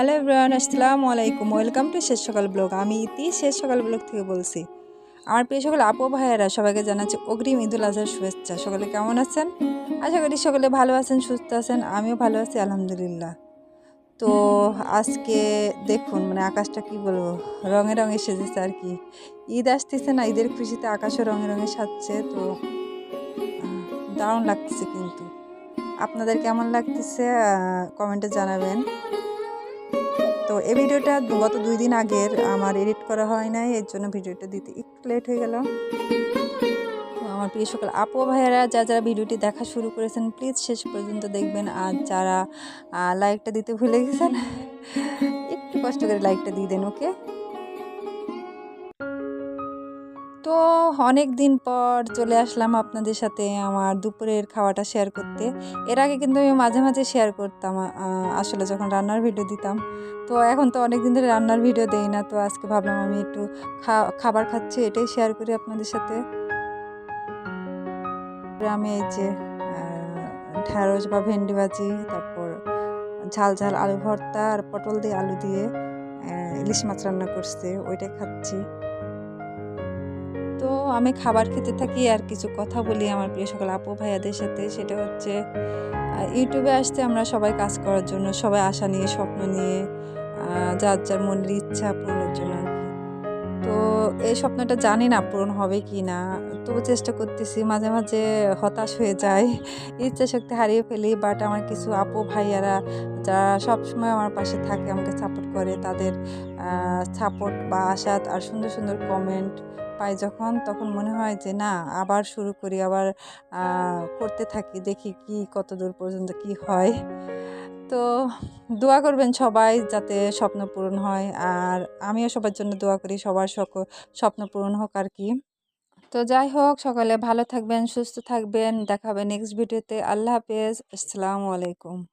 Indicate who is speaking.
Speaker 1: আসসালামু আলাইকুম। Welcome to শেষ সকাল ব্লগ। আমি ইতি শেষ সকাল ব্লগ থেকে বলছি। আমার প্রিয় সকল আপু ভাইয়েরা, সবাইকে জানাচ্ছি অগ্রিম ঈদুল আজহার শুভেচ্ছা। সকলে কেমন আছেন? আশা করি সকলে ভালো আছেন, সুস্থ আছেন। আমিও ভালো আছি, আলহামদুলিল্লাহ। তো আজকে দেখুন মানে আকাশটা কি বলব? রঙে রঙে সেজেছে আর কি। ঈদ আসতেছে না, ঈদের খুশিতে আকাশও রঙে রঙে সাজছে, তো দারুণ লাগতেছে কিন্তু। আপনাদের কেমন লাগতেছে? কমেন্টে জানাবেন। তো এই ভিডিওটা গত দুই দিন আগের আমার এডিট করা হয় নাই, এর জন্য ভিডিওটা দিতে একটু লেট হয়ে গেল। তো আমার প্রিয় সকল আপু ভাইয়েরা যা যারা ভিডিওটি দেখা শুরু করেছেন প্লিজ শেষ পর্যন্ত দেখবেন। আর যারা লাইকটা দিতে ভুলে গেছেন, একটু কষ্ট করে লাইকটা দিয়ে দেন ওকে তো অনেক দিন পর চলে আসলাম আপনাদের সাথে আমার দুপুরের খাওয়াটা শেয়ার করতে। এর আগে কিন্তু আমি মাঝে মাঝে শেয়ার করতাম আসলে যখন রান্নার ভিডিও দিতাম। তো এখন তো অনেক দিন ধরে রান্নার ভিডিও দেই না, তো আজকে ভাবলাম আমি একটু খাবার খাচ্ছি, এটাই শেয়ার করি আপনাদের সাথে। আমি এই যে ঢ্যাঁড়স বা ভেন্ডি ভাজি, তারপর ঝাল ঝাল আলু ভর্তা আর পটল দিয়ে আলু দিয়ে ইলিশ মাছ রান্না করছে, ওইটাই খাচ্ছি। আমি খাবার খেতে থাকি আর কিছু কথা বলি আমার প্রিয় সকল আপু ভাইয়াদের সাথে, সেটা হচ্ছে ইউটিউবে আসতে আমরা সবাই কাজ করার জন্য, সবাই আশা নিয়ে, স্বপ্ন নিয়ে যার যার মনের ইচ্ছা পূরণের জন্য। তো এই স্বপ্নটা জানি না পূরণ হবে কি না তবু চেষ্টা করতেছি, মাঝে মাঝে হতাশ হয়ে যায় ইচ্ছা শক্তি হারিয়ে ফেলি বাট আমার কিছু আপু, ভাইয়ারা যারা সবসময় আমার পাশে থাকে, আমাকে সাপোর্ট করে, তাদের সাপোর্ট বা আশাত আর সুন্দর সুন্দর কমেন্ট পাই যখন, তখন মনে হয় যে না, আবার শুরু করি, আবার করতে থাকি, দেখি কি, কত দূর পর্যন্ত কি হয়। তো দোয়া করবেন সবাই যাতে স্বপ্ন পূরণ হয়। আর আমিও সবার জন্য দোয়া করি, সবার সক- স্বপ্ন পূরণ হোক আর কি। তো যাই হোক, সকালে ভালো থাকবেন, সুস্থ থাকবেন। দেখাবেন নেক্সট ভিডিওতে আল্লাহ হাফেজ। আসসালামু আলাইকুম।